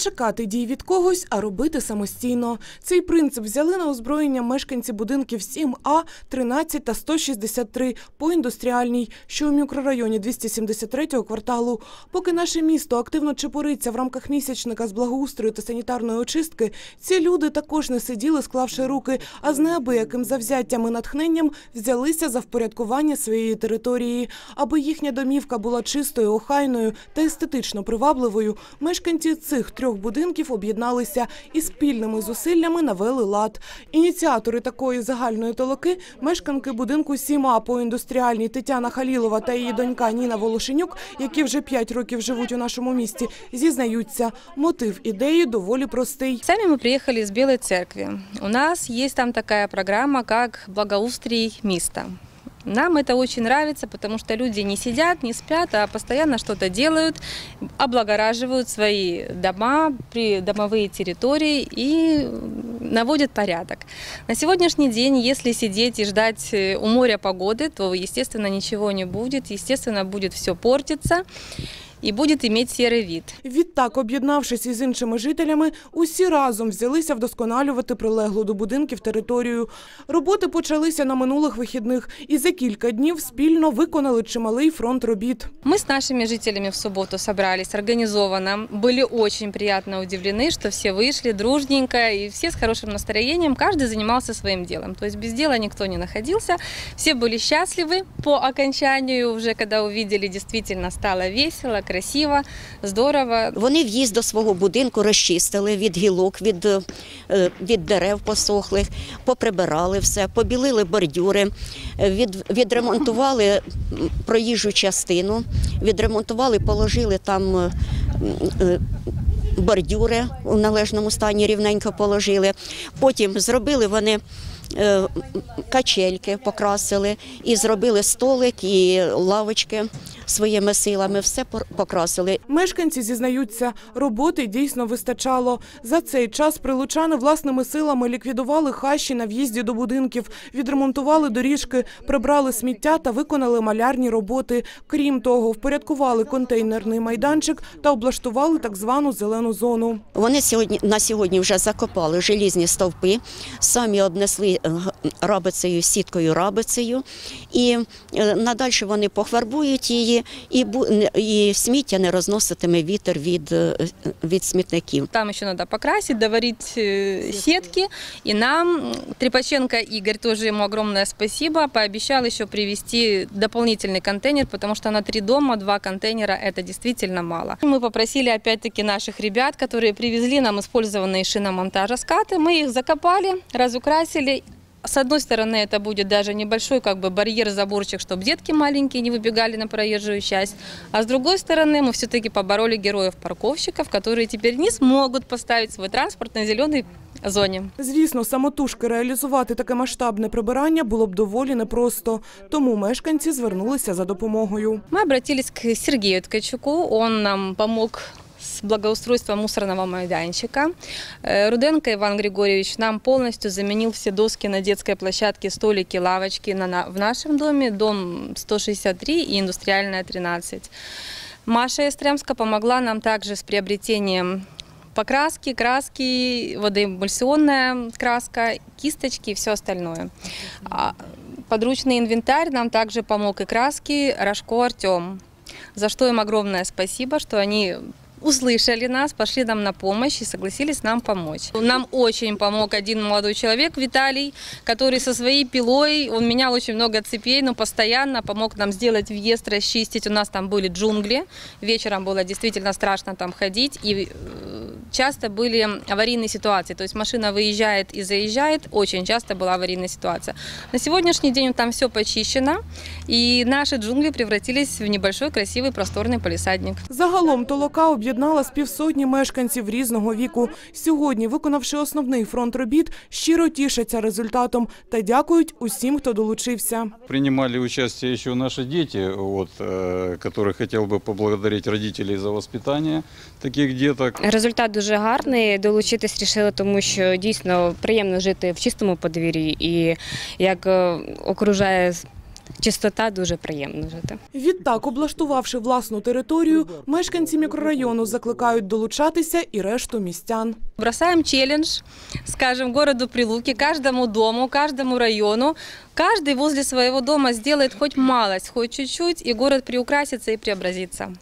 чекати дій від когось, а робити самостійно. Цей принцип взяли на озброєння мешканці будинків 7А, 13 та 163 по індустріальній, що у мікрорайоні 273-го кварталу. Поки наше місто активно чепуриться в рамках місячника з благоустрою та санітарної очистки, ці люди також не сиділи, склавши руки, а з неабияким завзяттям і натхненням взялися за впорядкування своєї території. Аби їхня домівка була чистою, охайною та естетично привабливою, мешканці цих трьох будинків об'єдналися і спільними зусиллями навели лад. Ініціатори такої загальної толоки – мешканки будинку Сіма по індустріальній Тетяна Халілова та її донька Ніна Волошенюк, які вже п'ять років живуть у нашому місті, зізнаються, мотив ідеї доволі простий. Сами мы приехали из Белой Церкви. У нас есть там такая программа, как благоустрий места. Нам это очень нравится, потому что люди не сидят, не спят, а постоянно что-то делают, облагораживают свои дома, придомовые территории и наводят порядок. На сегодняшний день, если сидеть и ждать э, у моря погоды, то, естественно, ничего не будет, естественно, будет все портиться и будет иметь серый вид. Відтак, об'єднавшись із іншими жителями, усі разом взялися вдосконалювати прилеглу до будинків територію. Роботи почалися на минулих вихідних і за кілька днів спільно виконали чималий фронт робіт. Мы с нашими жителями в субботу собрались организованно. Были очень приятно удивлены, что все вышли дружненько и все с хорошим настроением. Каждый занимался своим делом. То есть без дела никто не находился. Все были счастливы по окончанию, уже когда увидели, действительно стало весело, красиво, здорово. Вони в'їзд до свого будинку розчистили від гілок, від, е, від дерев посохлих, поприбирали все, побілили бордюри, від, відремонтували проїжджу частину, відремонтували, положили там е, е, бордюри у належному стані, рівненько положили. Потім зробили вони. Качельки покрасили і зробили столик і лавочки своїми силами. Все покрасили. Мешканці зізнаються, роботи дійсно вистачало. За цей час прилучани власними силами ліквідували хащі на в'їзді до будинків, відремонтували доріжки, прибрали сміття та виконали малярні роботи. Крім того, впорядкували контейнерний майданчик та облаштували так звану зелену зону. Вони сьогодні на сьогодні вже закопали желізні стовпи, самі обнесли е, рабицею, сіткою рабицею, і е, надальше вони пофарбують її, і, бу- не- і сміття не розноситиме вітер від, е, від смітників. Там еще надо покрасить, доварить э, сетки. И нам м, Трепаченко Игорь, тоже ему огромное спасибо, пообещал еще привезти дополнительный контейнер, потому что на три дома два контейнера это действительно мало. Мы попросили опять-таки наших ребят, которые привезли нам использованные шиномонтажа скаты, мы их закопали, разукрасили. С одной стороны, это будет даже небольшой как бы барьер, заборчик, чтобы детки маленькие не выбегали на проезжую часть. А с другой стороны, мы все-таки побороли героев-парковщиков, которые теперь не смогут поставить свой транспорт на зеленой зоне. Звісно, самотужки реалізувати таке масштабне прибирання було б доволі непросто, тому мешканці звернулися за допомогою. Мы обратились к Сергею Ткачуку, он нам помог с благоустройством мусорного майданчика. Э, Руденко Иван Григорьевич нам полностью заменил все доски на детской площадке, столики, лавочки на, в нашем доме, дом 163 и индустриальная 13. Маша Истремска помогла нам также с приобретением покраски, краски, водоэмульсионная краска, кисточки и все остальное. А Подручный инвентарь нам также помог и краски Рожко Артем, за что им огромное спасибо, что они услышали нас, пошли нам на помощь и согласились нам помочь. Нам очень помог один молодой человек, Виталий, который со своей пилой, он менял очень много цепей, но постоянно помог нам сделать въезд, расчистить. У нас там были джунгли, вечером было действительно страшно там ходить, и э, часто были аварийные ситуации. То есть машина выезжает и заезжает, очень часто была аварийная ситуация. На сегодняшний день там все почищено, и наши джунгли превратились в небольшой красивый просторный полисадник. Загалом толока об'єднала з півсотні мешканців різного віку. Сьогодні, виконавши основний фронт робіт, щиро тішаться результатом та дякують усім, хто долучився. Принимали участие еще наши дети, вот, э, которых хотел бы поблагодарить родителей за воспитание таких деток. Результат дуже гарний. Долучитись рішили, тому що дійсно приємно жити в чистому подвір'ї і як е, окружає чистота дуже приємно жити. Відтак, облаштувавши власну територію, мешканці мікрорайону закликають долучатися і решту містян. Бросаем челлендж, скажем, городу Прилуки, каждому дому, каждому району. Каждый возле своего дома сделает хоть малость, хоть чуть-чуть, и город приукрасится и преобразится.